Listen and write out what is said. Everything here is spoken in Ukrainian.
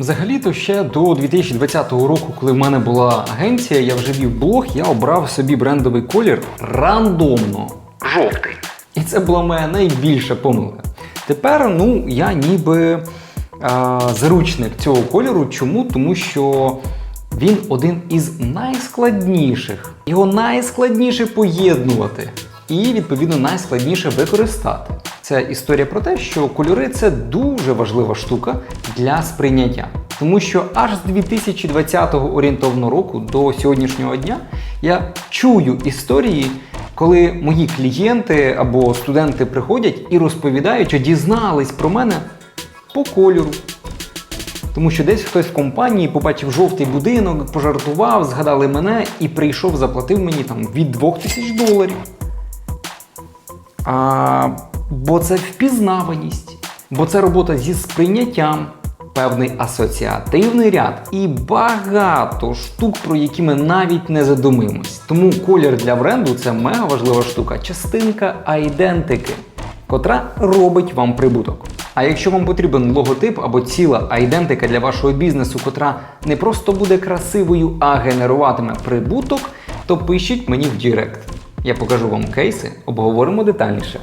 Взагалі-то ще до 2020 року, коли в мене була агенція, я вже вів блог, я обрав собі брендовий колір рандомно. Жовтий. І це була моя найбільша помилка. Тепер, ну, я ніби а, заручник цього кольору. Чому? Тому що він один із найскладніших. Його найскладніше поєднувати і, відповідно, найскладніше використати. Це історія про те, що кольори це дуже важлива штука для сприйняття. Тому що аж з 2020 орієнтовного року до сьогоднішнього дня я чую історії, коли мої клієнти або студенти приходять і розповідають, що дізнались про мене по кольору. Тому що десь хтось в компанії побачив жовтий будинок, пожартував, згадали мене і прийшов, заплатив мені там від 2000 доларів. А, бо це впізнаваність, бо це робота зі сприйняттям, певний асоціативний ряд і багато штук, про які ми навіть не задумуємось. Тому колір для бренду це мега важлива штука, частинка айдентики, котра робить вам прибуток. А якщо вам потрібен логотип або ціла айдентика для вашого бізнесу, котра не просто буде красивою, а генеруватиме прибуток, то пишіть мені в Директ. Я покажу вам кейси, обговоримо детальніше.